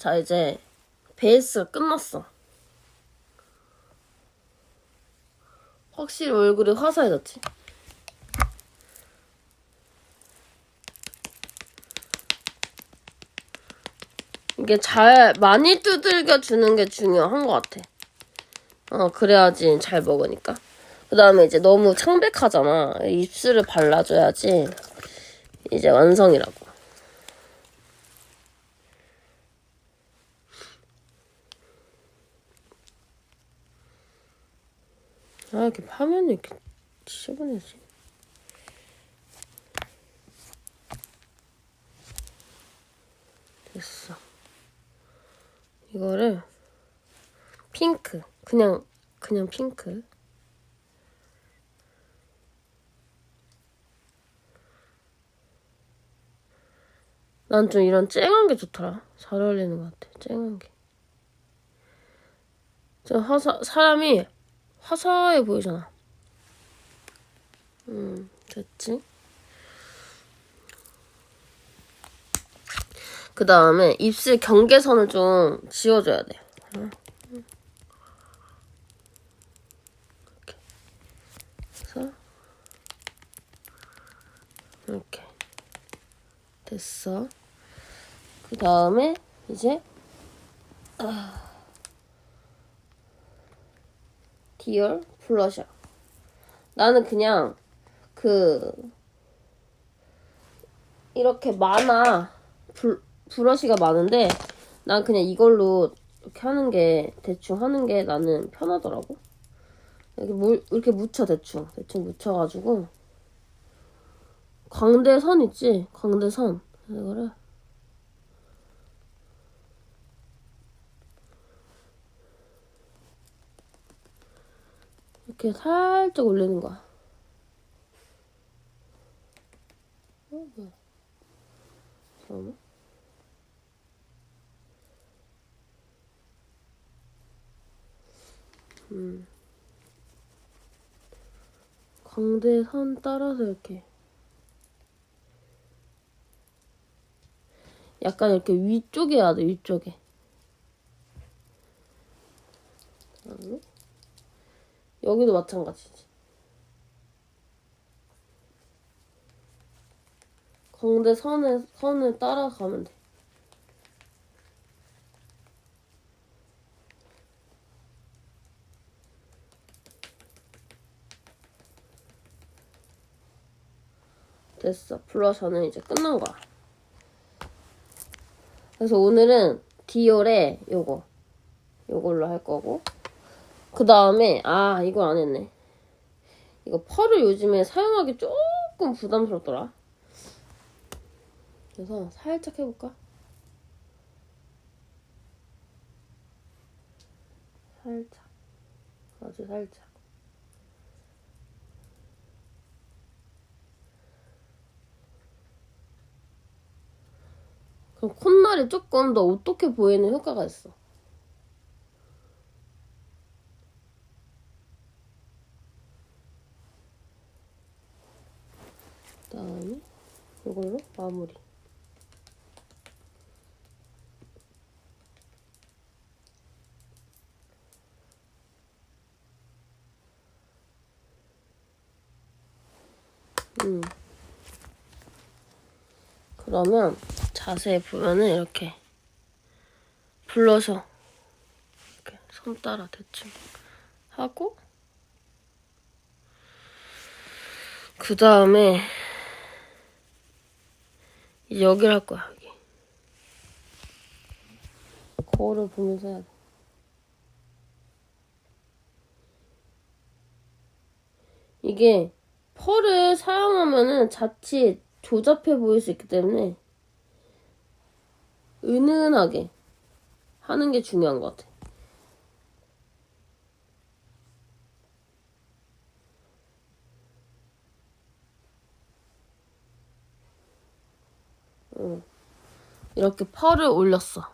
자, 이제 베이스가 끝났어. 확실히 얼굴이 화사해졌지? 이게 잘 많이 두들겨 주는 게 중요한 것 같아. 어, 그래야지 잘 먹으니까. 그 다음에 이제 너무 창백하잖아. 입술을 발라줘야지 이제 완성이라고. 아, 이렇게 파면이 이렇게 지저분해지. 됐어. 이거를 핑크. 그냥, 그냥 핑크. 난 좀 이런 쨍한 게 좋더라. 잘 어울리는 것 같아. 쨍한 게. 좀 화사, 사람이 화사해 보이잖아. 음, 됐지? 그 다음에 입술 경계선을 좀 지워줘야 돼. 응? 이렇게. 그래서 이렇게 됐어. 그 다음에 이제 아, 디얼 블러셔. 나는 그냥 그 이렇게 많아. 불, 브러쉬가 많은데 난 그냥 이걸로 이렇게 하는 게 대충 하는 게 나는 편하더라고. 이렇게 물 이렇게 묻혀 대충. 대충 묻혀가지고. 광대선 있지? 광대선. 이거를 이렇게 살짝 올리는 거야. 어, 뭐야? 잠깐만. 음. 광대선 따라서 이렇게 약간 이렇게 위쪽에 해야 돼 위쪽에 그다음에 여기도 마찬가지지 광대 선에 선을 따라가면 돼 됐어. 블러셔는 이제 끝난 거야. 그래서 오늘은 디올의 요거. 요걸로 할 거고. 그 다음에, 아, 이거 안 했네. 이거 펄을 요즘에 사용하기 조금 부담스럽더라. 그래서 살짝 해볼까? 살짝. 아주 살짝. 그럼 콧날이 조금 더 어떻게 보이는 효과가 있어. 다음에 이걸로 마무리. 음. 그러면 자세히 보면은 이렇게 블러셔 이렇게 손 따라 대충 하고 그 다음에 이제 여기를 할 거야 여기 거울을 보면서 해야 돼 이게 펄을 사용하면은 자칫 조잡해 보일 수 있기 때문에 은은하게 하는 게 중요한 것 같아. 응. 이렇게 펄을 올렸어.